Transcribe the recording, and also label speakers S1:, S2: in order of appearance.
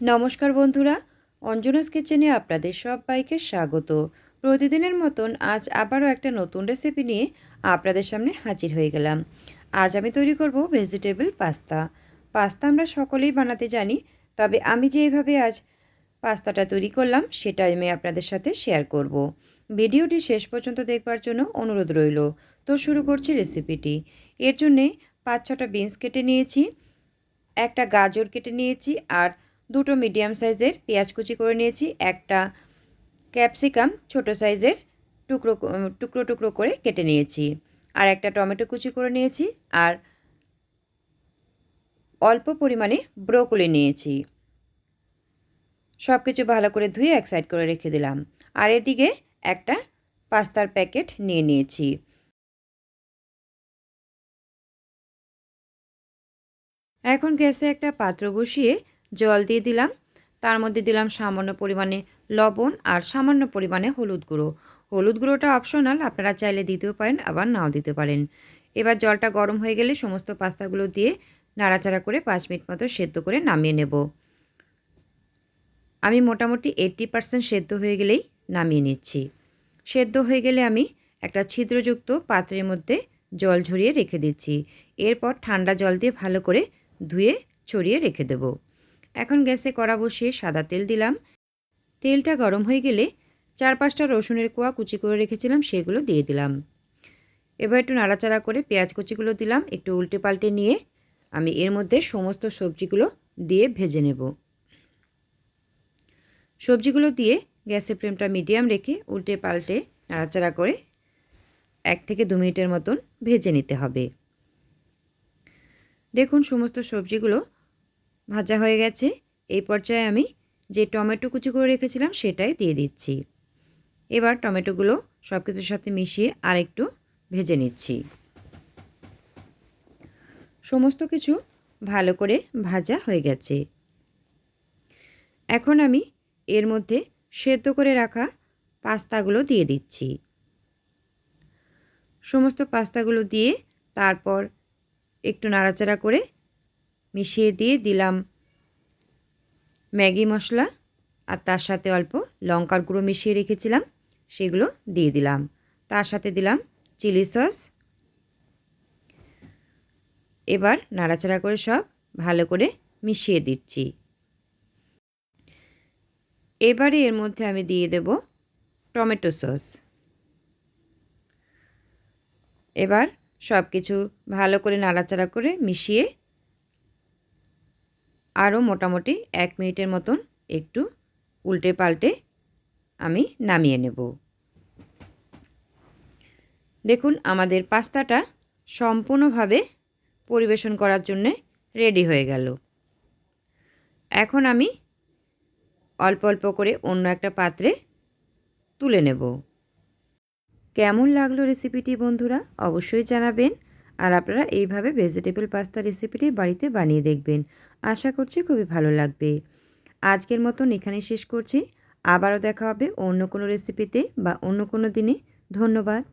S1: নমস্কার বন্ধুরা, অঞ্জনাস কিচেনে আপনাদের সবাইকে স্বাগত। প্রতিদিনের মতন আজ আবারও একটা নতুন রেসিপি নিয়ে আপনাদের সামনে হাজির হয়ে গেলাম। আজ আমি তৈরি করব ভেজিটেবল পাস্তা পাস্তা আমরা সকলেই বানাতে জানি, তবে আমি যেভাবে আজ পাস্তাটা তৈরি করলাম সেটা আমি আপনাদের সাথে শেয়ার করব। ভিডিওটি শেষ পর্যন্ত দেখবার জন্য অনুরোধ রইল। তো শুরু করছি রেসিপিটি এর জন্যে পাঁচ ছটা বিনস কেটে নিয়েছি, একটা গাজর কেটে নিয়েছি, আর দুটো মিডিয়াম সাইজের পেঁয়াজ কুচি করে নিয়েছি, একটা ক্যাপসিকাম ছোট সাইজের টুকরো টুকরো টুকরো করে কেটে নিয়েছি, আর একটা টমেটো কুচি করে নিয়েছি, আর অল্প পরিমাণে ব্রোকলি নিয়েছি। সব কিছু ভালো করে ধুয়ে এক সাইড করে রেখে দিলাম, আর এদিকে একটা পাস্তার প্যাকেট নিয়ে নিয়েছি। এখন গ্যাসে একটা পাত্র বসিয়ে জল দিয়ে দিলাম। তার মধ্যে দিলাম সামান্য পরিমাণে লবণ আর সামান্য পরিমাণে হলুদ গুঁড়ো। হলুদ গুঁড়োটা অপশনাল আপনারা চাইলে দিতেও পারেন, আবার নাও দিতে পারেন। এবার জলটা গরম হয়ে গেলে সমস্ত পাস্তাগুলো দিয়ে নাড়াচাড়া করে পাঁচ মিনিট মতো সেদ্ধ করে নামিয়ে নেব। আমি মোটামুটি এইট্টি পারসেন্ট সেদ্ধ হয়ে গেলেই নামিয়ে নিচ্ছি। সেদ্ধ হয়ে গেলে আমি একটা ছিদ্রযুক্ত পাত্রের মধ্যে জল ঝরিয়ে রেখে দিচ্ছি। এরপর ঠান্ডা জল দিয়ে ভালো করে ধুয়ে, ছড়িয়ে রেখে দেব। এখন গ্যাসে কড়া বসিয়ে সাদা তেল দিলাম। তেলটা গরম হয়ে গেলে চার পাঁচটা রসুনের কোয়া কুচি করে রেখেছিলাম, সেগুলো দিয়ে দিলাম। এবার একটু নাড়াচাড়া করে পেঁয়াজ কুচিগুলো দিলাম, একটু উল্টে পাল্টে নিয়ে আমি এর মধ্যে সমস্ত সবজিগুলো দিয়ে ভেজে নেব। সবজিগুলো দিয়ে গ্যাসের ফ্লেমটা মিডিয়াম রেখে উল্টে পাল্টে নাড়াচাড়া করে এক থেকে দু মিনিটের মতন ভেজে নিতে হবে। দেখুন, সমস্ত সবজিগুলো ভাজা হয়ে গেছে। এই পর্যায়ে আমি যে টমেটো কুচি করে রেখেছিলাম সেটাই দিয়ে দিচ্ছি। এবার টমেটোগুলো সব কিছুর সাথে মিশিয়ে আর একটু ভেজে নিচ্ছি। সমস্ত কিছু ভালো করে ভাজা হয়ে গেছে। এখন আমি এর মধ্যে সেদ্ধ করে রাখা পাস্তাগুলো দিয়ে দিচ্ছি। সমস্ত পাস্তাগুলো দিয়ে তারপর একটু নাড়াচাড়া করে মিশিয়ে দিয়ে দিলাম ম্যাগি মশলা আর তার সাথে অল্প লঙ্কার গুঁড়ো মিশিয়ে রেখেছিলাম, সেগুলো দিয়ে দিলাম। তার সাথে দিলাম চিলি সস। এবার নাড়াচাড়া করে সব ভালো করে মিশিয়ে দিচ্ছি। এবারে এর মধ্যে আমি দিয়ে দেব টমেটো সস। এবার সব কিছু ভালো করে নাড়াচাড়া করে মিশিয়ে আরও মোটামুটি এক মিনিটের মতন একটু উল্টে পাল্টে আমি নামিয়ে নেব। দেখুন, আমাদের পাস্তাটা সম্পূর্ণভাবে পরিবেশন করার জন্যে রেডি হয়ে গেল। এখন আমি অল্প অল্প করে অন্য একটা পাত্রে তুলে নেব। কেমন লাগল রেসিপিটি বন্ধুরা, অবশ্যই জানাবেন। আর আপনারা এইভাবে ভেজিটেবল পাস্তা রেসিপিটি বাড়িতে বানিয়ে দেখবেন। আশা করছি খুবই ভালো লাগবে। আজকের মতন এখানে শেষ করছি। আবারও দেখা হবে অন্য কোনো রেসিপিতে বা অন্য কোনো দিনে। ধন্যবাদ।